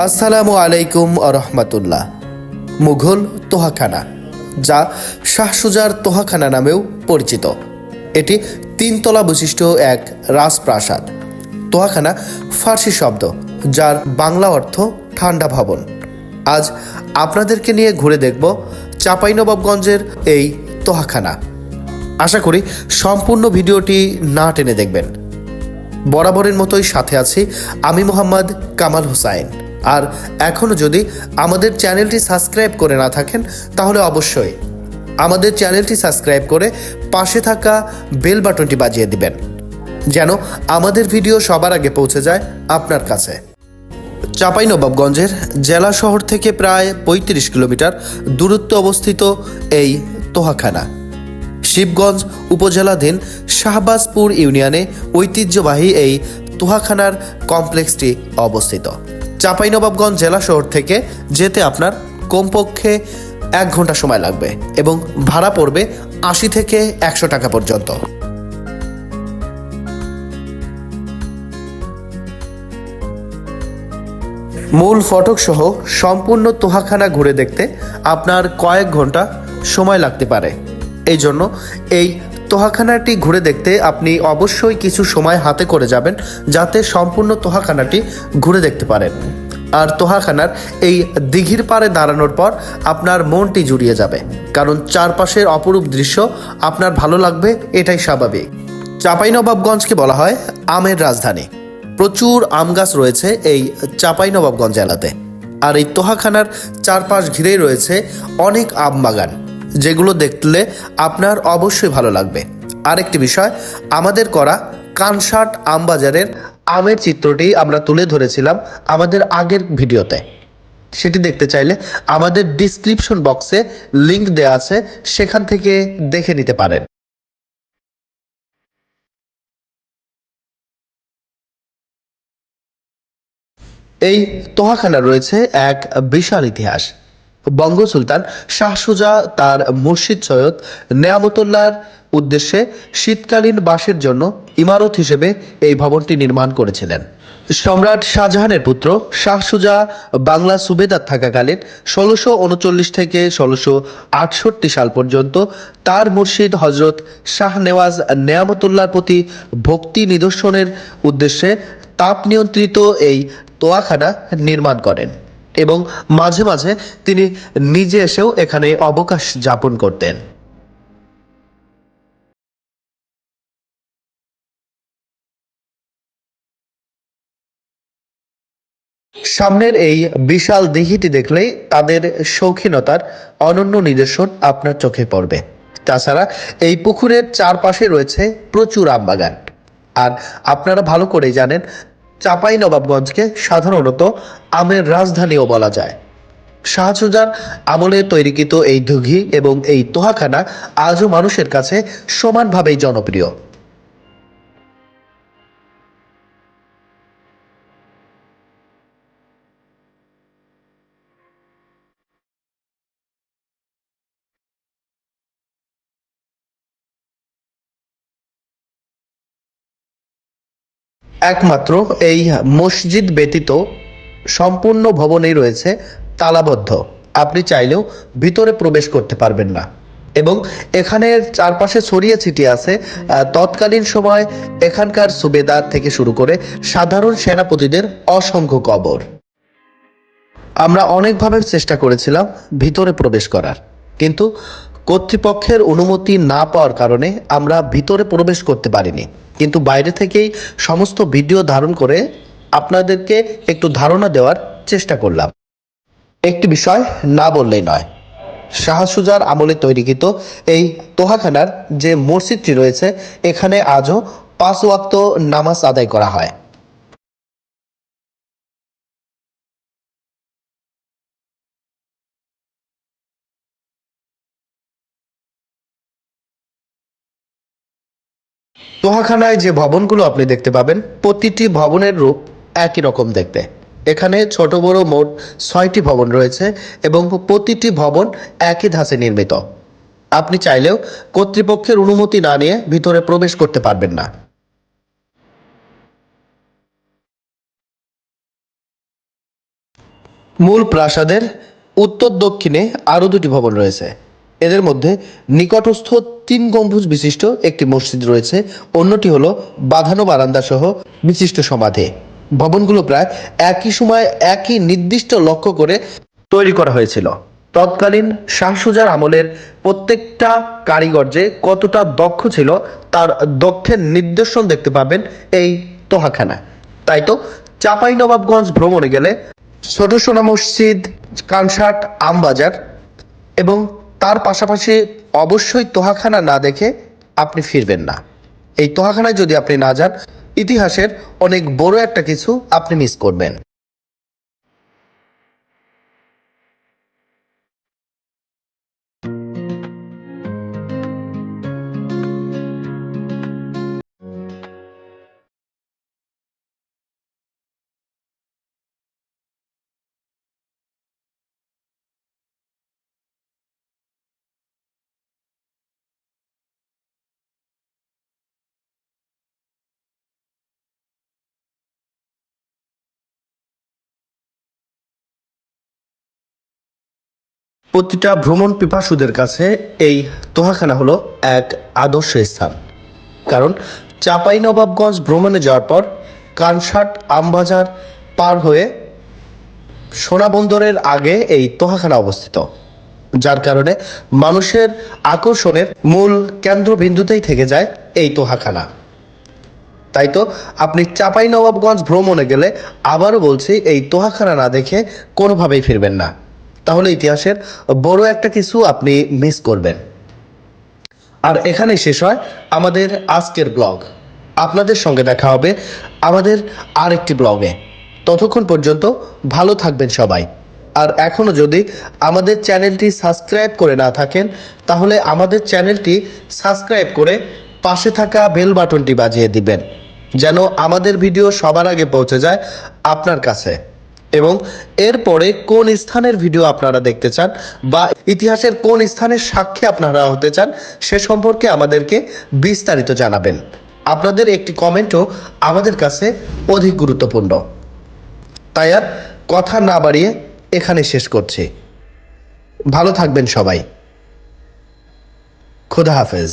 আসসালামু আলাইকুম রহমতুল্লাহ। মুঘল তোহাখানা, যা শাহ সুজার তোহাখানা নামেও পরিচিত। এটি তিনতলা বিশিষ্ট এক রাজপ্রাসাদ। তোহাখানা ফার্সি শব্দ, যার বাংলা অর্থ ঠান্ডা ভবন। আজ আপনাদেরকে নিয়ে ঘুরে দেখব চাঁপাইনবাবগঞ্জের এই তোহাখানা। আশা করি সম্পূর্ণ ভিডিওটি না টেনে দেখবেন। বরাবরের মতোই সাথে আছি আমি মোহাম্মদ কামাল হোসাইন। আর এখনও যদি আমাদের চ্যানেলটি সাবস্ক্রাইব করে না থাকেন, তাহলে অবশ্যই আমাদের চ্যানেলটি সাবস্ক্রাইব করে পাশে থাকা বেল বাটনটি বাজিয়ে দিবেন, যেন আমাদের ভিডিও সবার আগে পৌঁছে যায় আপনার কাছে। চাঁপাইনবাবগঞ্জের জেলা শহর থেকে প্রায় ৩৫ কিলোমিটার দূরত্বে অবস্থিত এই তোহাখানা। শিবগঞ্জ উপজেলাধীন শাহবাজপুর ইউনিয়নে ঐতিহ্যবাহী এই তোহাখানার কমপ্লেক্সটি অবস্থিত। চাঁপাইনবাবগঞ্জ জেলা শহর থেকে যেতে আপনার কমপক্ষে এক ঘণ্টা সময় লাগবে এবং ভাড়া পড়বে আশি থেকে একশো টাকা পর্যন্ত। মূল ফটক সহ সম্পূর্ণ তোহাখানা ঘুরে দেখতে আপনার কয়েক ঘণ্টা সময় লাগতে পারে। এই জন্য এই তোহাখানাটি ঘুরে দেখতে আপনি অবশ্যই কিছু সময় হাতে করে যাবেন যাতে সম্পূর্ণ তোহাখানাটি ঘুরে দেখতে পারেন। আর তোহাখানার এই দিঘির পাড়ে দাঁড়ানোর পর আপনার মনটি জুড়িয়ে যাবে, কারণ চারপাশের অপরূপ দৃশ্য আপনার ভালো লাগবে, এটাই স্বাভাবিক। চাঁপাইনবাবগঞ্জকে বলা হয় আমের রাজধানী। প্রচুর আম গাছ রয়েছে এই চাঁপাইনবাবগঞ্জ জেলাতে। আর এই তোহাখানার চারপাশ ঘিরেই রয়েছে অনেক আম বাগান। যেগুলো দেখলে আপনার অবশ্যই ভালো লাগবে। আরেকটি বিষয়, আমাদের করা কানসাট আমবাজারের আমের চিত্রটি আমরা তুলে ধরেছিলাম আমাদের আগের ভিডিওতে। সেটি দেখতে চাইলে আমাদের ডিসক্রিপশন বক্সে লিংক দেওয়া আছে, সেখান থেকে দেখে নিতে পারেন। এই তোহাখানা রয়েছে এক বিশাল ইতিহাস। বঙ্গ সুলতান শাহ সুজা তার মুর্শিদ সৈয়দ নেয়ামতুল্লাহর উদ্দেশ্যে শীতকালীন বাসের জন্য ইমারত হিসেবে এই ভবনটি নির্মাণ করেছিলেন। সম্রাট শাহজাহানের পুত্র শাহ সুজা বাংলা সুবেদার থাকাকালীন ষোলোশো উনচল্লিশ থেকে ষোলোশো আটষট্টি সাল পর্যন্ত তার মুর্শিদ হজরত শাহ নেওয়াজ নেয়ামতুল্লাহর প্রতি ভক্তি নিদর্শনের উদ্দেশ্যে তাপ নিয়ন্ত্রিত এই তোয়াখানা নির্মাণ করেন। এবং মাঝে মাঝে তিনি নিজে এসেও এখানে অবকাশ যাপন করতেন। সামনের এই বিশাল দিঘিটি দেখলেই তাদের শৌখিনতার অনন্য নিদর্শন আপনার চোখে পড়বে। তাছাড়া এই পুকুরের চারপাশে রয়েছে প্রচুর আম বাগান আর আপনারা ভালো করেই জানেন চাপাই নবাবগঞ্জকে সাধারণত আমের রাজধানীও বলা যায়। শাহসুজার আমলে তৈরিকৃত এই ধুঘি এবং এই তোহাখানা আজও মানুষের কাছে সমানভাবেই জনপ্রিয়। একমাত্র এই মসজিদ ব্যতীত সম্পূর্ণ ভবনেই রয়েছে তালাবদ্ধ। আপনি চাইলেও ভিতরে প্রবেশ করতে পারবেন না। এবং এখানে চারপাশে ছড়িয়ে ছিটিয়ে আছে তৎকালীন সময় এখানকার সুবেদার থেকে শুরু করে সাধারণ সেনাপতিদের অসংখ্য কবর। আমরা অনেকভাবে চেষ্টা করেছিলাম ভিতরে প্রবেশ করার। কিন্তু কর্তৃপক্ষের অনুমতি না পাওয়ার কারণে আমরা ভিতরে প্রবেশ করতে পারিনি। কিন্তু বাইরে থেকেই সমস্ত ভিডিও ধারণ করে আপনাদেরকে একটু ধারণা দেওয়ার চেষ্টা করলাম। একটি বিষয় না বললেই নয়। শাহসুজার আমলে তৈরিকৃত এই তোহাখানার যে মসজিদটি রয়েছে, এখানে আজও পাঁচ ওয়াক্ত নামাজ আদায় করা হয়। তোহাখানায় যে ভবনগুলো আপনি দেখতে পাবেন, প্রতিটি ভবনের রূপ একই রকম দেখতে। এখানে ছোট, বড় মোট ছয়টি ভবন রয়েছে এবং প্রতিটি ভবন একই ধাঁচে নির্মিত। আপনি চাইলেও কর্তৃপক্ষের অনুমতি না নিয়ে ভিতরে প্রবেশ করতে পারবেন না। মূল প্রাসাদের উত্তর দক্ষিণে আরও দুটি ভবন রয়েছে। এদের মধ্যে নিকটস্থ তিন গম্বুজ বিশিষ্ট একটি মসজিদ রয়েছে, অন্যটি হলো বাঁধানো বারান্দা সহ বিশিষ্ট সমাধি। ভবনগুলো প্রায় একই সময় একই নির্দিষ্ট লক্ষ্য করে তৈরি করা হয়েছিল। তৎকালীন শাহ সুজার আমলের প্রত্যেকটা কারিগর যে কতটা দক্ষ ছিল, তার দক্ষের নির্দেশন দেখতে পাবেন এই তোহাখানা তাই তো চাপাই নবাবগঞ্জ ভ্রমণে গেলে ছোট সোনা মসজিদ, কানসাট, আমবাজার এবং তার পাশাপাশি অবশ্যই তোহাখানা না দেখে আপনি ফিরবেন না। এই তোহাখানায় যদি আপনি না যান, ইতিহাসের অনেক বড় একটা কিছু আপনি মিস করবেন। প্রতিটা ভ্রমণ পিপাসুদের কাছে এই তোহাখানা হলো এক আদর্শ স্থান। কারণ চাপাই নবাবগঞ্জ ভ্রমণে যাওয়ার পর কানসাট আমবাজার পার হয়ে সোনাবন্দরের আগে এই তোহাখানা অবস্থিত। যার কারণে মানুষের আকর্ষণের মূল কেন্দ্রবিন্দুতেই থেকে যায় এই তোহাখানা। তাই তো আপনি চাপাই নবাবগঞ্জ ভ্রমণে গেলে আবারও বলছি, এই তোহাখানা না দেখে কোনোভাবেই ফিরবেন না। তাহলে ইতিহাসের বড় একটা কিছু আপনি মিস করবেন। আর এখানেই শেষ হয় আমাদের আজকের ব্লগ আপনাদের সঙ্গে দেখা হবে আমাদের আরেকটি ব্লগে ততক্ষণ পর্যন্ত ভালো থাকবেন সবাই। আর এখনও যদি আমাদের চ্যানেলটি সাবস্ক্রাইব করে না থাকেন, তাহলে আমাদের চ্যানেলটি সাবস্ক্রাইব করে পাশে থাকা বেল বাটনটি বাজিয়ে দিবেন, যেন আমাদের ভিডিও সবার আগে পৌঁছে যায় আপনার কাছে। এবং এরপরে কোন স্থানের ভিডিও আপনারা দেখতে চান বা ইতিহাসের কোন স্থানের সাক্ষী আপনারা হতে চান, সে সম্পর্কে আমাদেরকে বিস্তারিত জানাবেন। আপনাদের একটি কমেন্টও আমাদের কাছে অধিক গুরুত্বপূর্ণ। তাই আর কথা না বাড়িয়ে এখানে শেষ করছি। ভালো থাকবেন সবাই। খুদা হাফেজ।